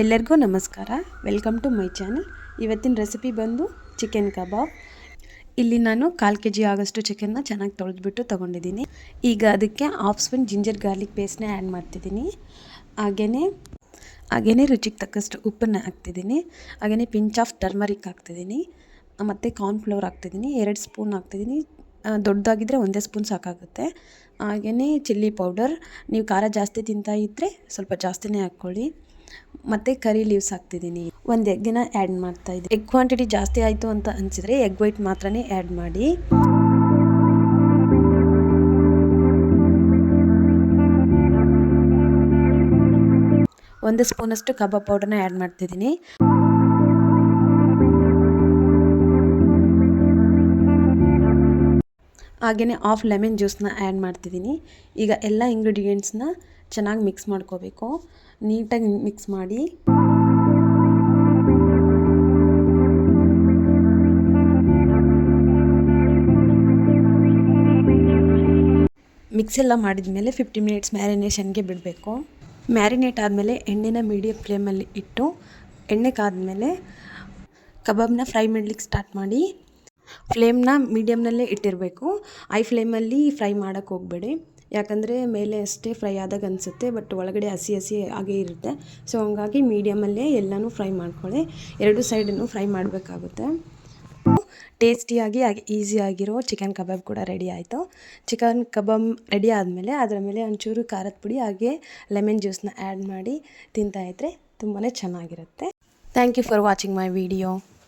ಎಲ್ಲರಿಗೂ ನಮಸ್ಕಾರ. Welcome to my channel ಇವತ್ತಿನ ರೆಸಿಪಿ ಬಂದು ಚಿಕನ್ ಕಬಾಬ್ ಇಲ್ಲಿ ನಾನು ಕಾಲು ಕೆ ಜಿ ಆಗೋಷ್ಟು ಚಿಕನ್ನ ಚೆನ್ನಾಗಿ ತೊಳೆದ್ಬಿಟ್ಟು ತೊಗೊಂಡಿದ್ದೀನಿ. ಈಗ ಅದಕ್ಕೆ ಹಾಫ್ ಸ್ಪೂನ್ ಜಿಂಜರ್ ಗಾರ್ಲಿಕ್ ಪೇಸ್ಟ್ನ ಆ್ಯಡ್ ಮಾಡ್ತಿದ್ದೀನಿ. ಹಾಗೆಯೇ ಹಾಗೆಯೇ ರುಚಿಗೆ ತಕ್ಕಷ್ಟು ಉಪ್ಪನ್ನು ಹಾಕ್ತಿದ್ದೀನಿ. ಹಾಗೆಯೇ ಪಿಂಚ್ ಆಫ್ ಟರ್ಮರಿಕ್ ಹಾಕ್ತಿದ್ದೀನಿ. ಮತ್ತು ಕಾರ್ನ್ಫ್ಲವರ್ ಹಾಕ್ತಿದ್ದೀನಿ. ಎರಡು ಸ್ಪೂನ್ ಹಾಕ್ತಿದ್ದೀನಿ. ದೊಡ್ಡದಾಗಿದ್ದರೆ ಒಂದೇ ಸ್ಪೂನ್ ಸಾಕಾಗುತ್ತೆ. ಹಾಗೆಯೇ ಚಿಲ್ಲಿ ಪೌಡರ್ ನೀವು ಖಾರ ಜಾಸ್ತಿ ತಿಂತಾ ಇದ್ದರೆ ಸ್ವಲ್ಪ ಜಾಸ್ತಿನೇ ಹಾಕ್ಕೊಳ್ಳಿ. ಮತ್ತು ಕರಿ ಲೀವ್ಸ್ ಹಾಕ್ತಿದ್ದೀನಿ. ಒಂದು ಎಗ್ಗಿನ ಆ್ಯಡ್ ಮಾಡ್ತಾ ಇದ್ದೀನಿ ಎಗ್ ಕ್ವಾಂಟಿಟಿ ಜಾಸ್ತಿ ಆಯಿತು ಅಂತ ಅನಿಸಿದರೆ ಎಗ್ ವೈಟ್ ಮಾತ್ರನೇ ಆ್ಯಡ್ ಮಾಡಿ. ಒಂದು ಸ್ಪೂನಷ್ಟು ಕಬಾಬ್ ಪೌಡರ್ನ ಆ್ಯಡ್ ಮಾಡ್ತಿದ್ದೀನಿ. ಹಾಗೆಯೇ ಆಫ್ ಲೆಮನ್ ಜ್ಯೂಸನ್ನ ಆ್ಯಡ್ ಮಾಡ್ತಿದ್ದೀನಿ. ಈಗ ಎಲ್ಲ ಇಂಗ್ರೀಡಿಯೆಂಟ್ಸ್ನ ಚೆನ್ನಾಗಿ ಮಿಕ್ಸ್ ಮಾಡ್ಕೋಬೇಕು. ನೀಟಾಗಿ ಮಿಕ್ಸ್ ಮಾಡಿ. ಮಿಕ್ಸ್ ಎಲ್ಲ ಮಾಡಿದ ಮೇಲೆ ಫಿಫ್ಟಿ ಮಿನಿಟ್ಸ್ ಮ್ಯಾರಿನೇಷನ್ಗೆ ಬಿಡಬೇಕು. ಮ್ಯಾರಿನೇಟ್ ಆದಮೇಲೆ ಎಣ್ಣೆನ ಮೀಡಿಯಂ ಫ್ಲೇಮಲ್ಲಿ ಇಟ್ಟು ಎಣ್ಣೆ ಕಾದ್ಮೇಲೆ ಕಬಾಬ್ನ ಫ್ರೈ ಮಾಡ್ಲಿಕ್ಕೆ ಸ್ಟಾರ್ಟ್ ಮಾಡಿ. ಫ್ಲೇಮ್ನ ಮೀಡಿಯಮ್ನಲ್ಲೇ ಇಟ್ಟಿರಬೇಕು. ಐ ಫ್ಲೇಮಲ್ಲಿ ಫ್ರೈ ಮಾಡೋಕ್ಕೆ ಹೋಗಬೇಡಿ. ಯಾಕಂದರೆ ಮೇಲೆ ಅಷ್ಟೇ ಫ್ರೈ ಆದಾಗ ಅನಿಸುತ್ತೆ, ಬಟ್ ಒಳಗಡೆ ಹಸಿ ಹಸಿ ಹಾಗೇ ಇರುತ್ತೆ. ಸೊ, ಹಂಗಾಗಿ ಮೀಡಿಯಮಲ್ಲೇ ಎಲ್ಲನೂ ಫ್ರೈ ಮಾಡ್ಕೊಳ್ಳಿ. ಎರಡು ಸೈಡನ್ನು ಫ್ರೈ ಮಾಡಬೇಕಾಗುತ್ತೆ. ಟೇಸ್ಟಿಯಾಗಿ ಹಾಗೆ ಈಸಿಯಾಗಿರೋ ಚಿಕನ್ ಕಬಾಬ್ ಕೂಡ ರೆಡಿ ಆಯಿತು. ಚಿಕನ್ ಕಬಾಬ್ ರೆಡಿ ಆದಮೇಲೆ ಅದರ ಮೇಲೆ ಒಂಚೂರು ಖಾರದ ಪುಡಿ, ಹಾಗೆ ಲೆಮನ್ ಜ್ಯೂಸನ್ನ ಆ್ಯಡ್ ಮಾಡಿ ತಿಂತಾಯಿದ್ರೆ ತುಂಬಾ ಚೆನ್ನಾಗಿರುತ್ತೆ. Thank you for watching my video.